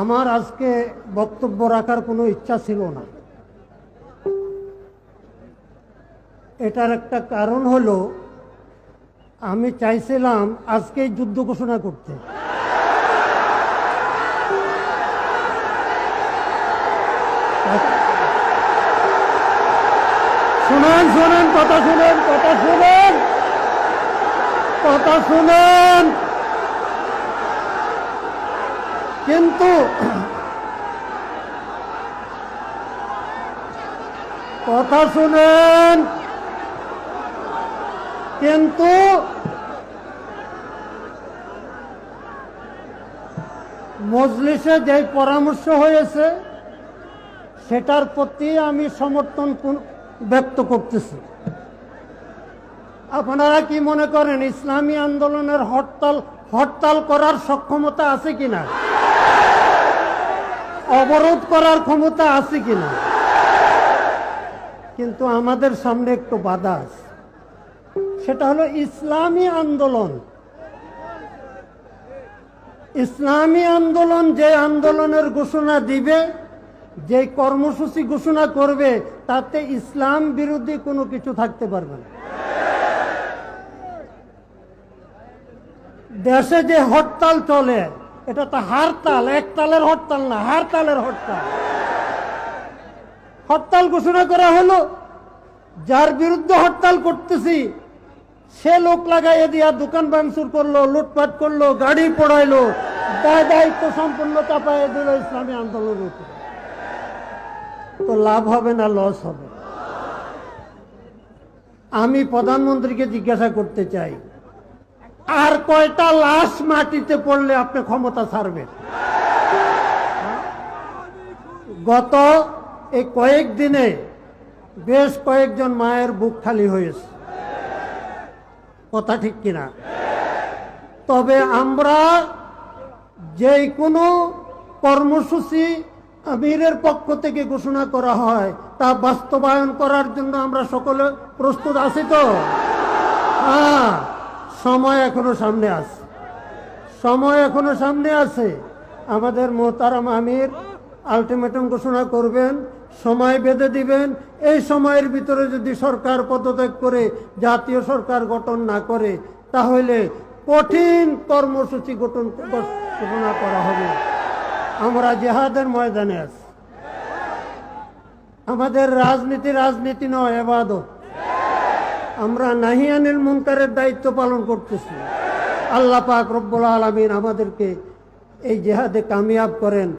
আমার আজকে বক্তব্য রাখার কোনো ইচ্ছা ছিল না। এটার একটা কারণ হলো, আমি চাইছিলাম আজকেই যুদ্ধ ঘোষণা করতে। শুনেন শুনেন, কথা শুনেন কথা শুনেন কথা শুনেন। কিন্তু কথা শুনেন। কিন্তু মজলিসে যে পরামর্শ হয়েছে, সেটার প্রতি আমি সমর্থন ব্যক্ত করতেছি। আপনারা কি মনে করেন, ইসলামী আন্দোলনের হরতাল হরতাল করার সক্ষমতা আছে কিনা? অবরোধ করার ক্ষমতা আছে কিনা? কিন্তু আমাদের সামনে একটু বাধা আছে। সেটা হলো ইসলামী আন্দোলন। ইসলামী আন্দোলন যে আন্দোলনের ঘোষণা দিবে, যে কর্মসূচি ঘোষণা করবে, তাতে ইসলাম বিরোধী কোনো কিছু থাকতে পারবে না। দেশে যে হরতাল চলে, এটা তো হারতাল, এক তালের হরতাল না হারতালের হরতাল। হরতাল ঘোষণা করা হলো, যার বিরুদ্ধে হরতাল করতেছি, সে লোক লাগাইয়ে দিয়া দোকান ভাঙচুর করল, লুটপাট করল, গাড়ি পড়াইলো, দায় দায়িত্ব সম্পূর্ণ চাপাইয়ে দিল ইসলামী আন্দোলনের উপরে। তো লাভ হবে না, লস হবে। আমি প্রধানমন্ত্রীকে জিজ্ঞাসা করতে চাই আর কয়টা লাশ মাটিতে পড়লে আপনি ক্ষমতা ছাড়বেন? গত এই কয়েক দিনে বেশ কয়েকজন মায়ের বুক খালি হয়েছে। কথা ঠিক কিনা? তবে আমরা যে কোনো কর্মসূচি আমিরের পক্ষ থেকে ঘোষণা করা হয়, তা বাস্তবায়ন করার জন্য আমরা সকলে প্রস্তুত আছি তো? হ্যাঁ। সময় এখনও সামনে আছে। সময় এখনও সামনে আছে। আমাদের মোহতারাম আমির আলটিমেটাম ঘোষণা করবেন, সময় বেঁধে দিবেন। এই সময়ের ভিতরে যদি সরকার পদত্যাগ করে, জাতীয় সরকার গঠন না করে, তাহলে কঠিন কর্মসূচি গঠন, ঘোষণা করা হবে। আমরা জেহাদের ময়দানে আছি। আমাদের রাজনীতি রাজনীতি নয়, এবাদত। আমরা নাহিয়ানিল মুনকারের দায়িত্ব পালন করতেছি। আল্লাহ পাক রব্বুল আলমিন আমাদেরকে এই জেহাদে কামিয়াব করেন।